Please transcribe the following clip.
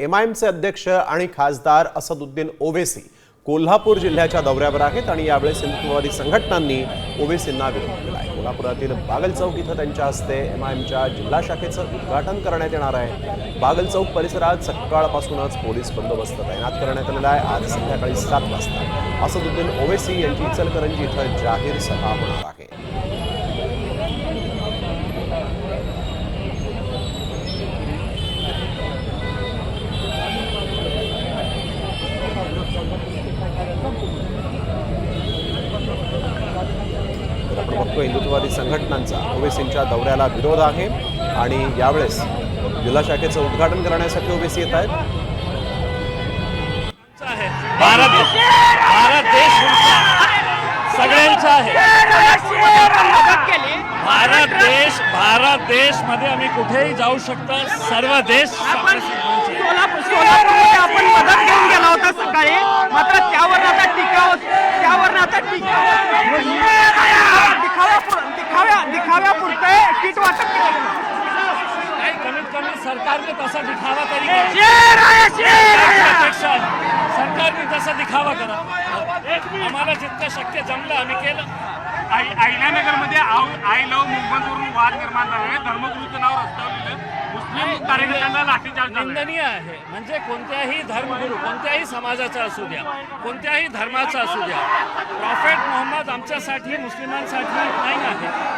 एमआयएमचे अध्यक्ष आणि खासदार असदुद्दीन ओवेसी कोल्हापूर जिल्ह्याच्या दौऱ्यावर आहेत आणि यावेळेस हिंदुत्ववादी संघटनांनी ओवेसींना विरोध केला आहे कोल्हापुरातील बागल चौक इथं त्यांच्या हस्ते एमआयएमच्या जिल्हा शाखेचं उद्घाटन करण्यात येणार आहे. बागल चौक परिसरात सकाळपासूनच पोलीस बंदोबस्त तैनात करण्यात आलेला आहे. आज संध्याकाळी सात वाजता असदुद्दीन ओवेसी यांची इचलकरंजी इथं जाहीर सभा होणार आहे. तर हिंदुत्ववादी संघटनांचा ओवेसींच्या दौऱ्याला विरोध आहे आणि यावेळेस जिल्हा शाखेचं उद्घाटन करण्यासाठी ओवेसी येत आहेत. भारत भारत देश सगळ्यांचा आहे. भारत देश भारत देशमध्ये आम्ही कुठेही जाऊ शकतो. सर्व देश वाटप केलं गेलं. काही कमीत कमी सरकारने तसा दिखावा तरी सरकारने तसा दिखावा करा. आम्हाला जितकं शक्य जमलं आम्ही केलं. अहिल्यानगरमध्ये आय लव्ह मुंबईवरून वाद निर्माण झाला आहे. धर्मगुरूचं नाव रस्त्यावर लिहिलं मुस्लिम कार्यकर्त्यांना लाठीचार्ज निंदनीय आहे. म्हणजे कोणत्याही धर्मगुरू कोणत्याही समाजाचा असू द्या कोणत्याही धर्माचा असू द्या प्रॉफेट मोहम्मद आमच्यासाठी मुस्लिमांसाठी नाही आहे.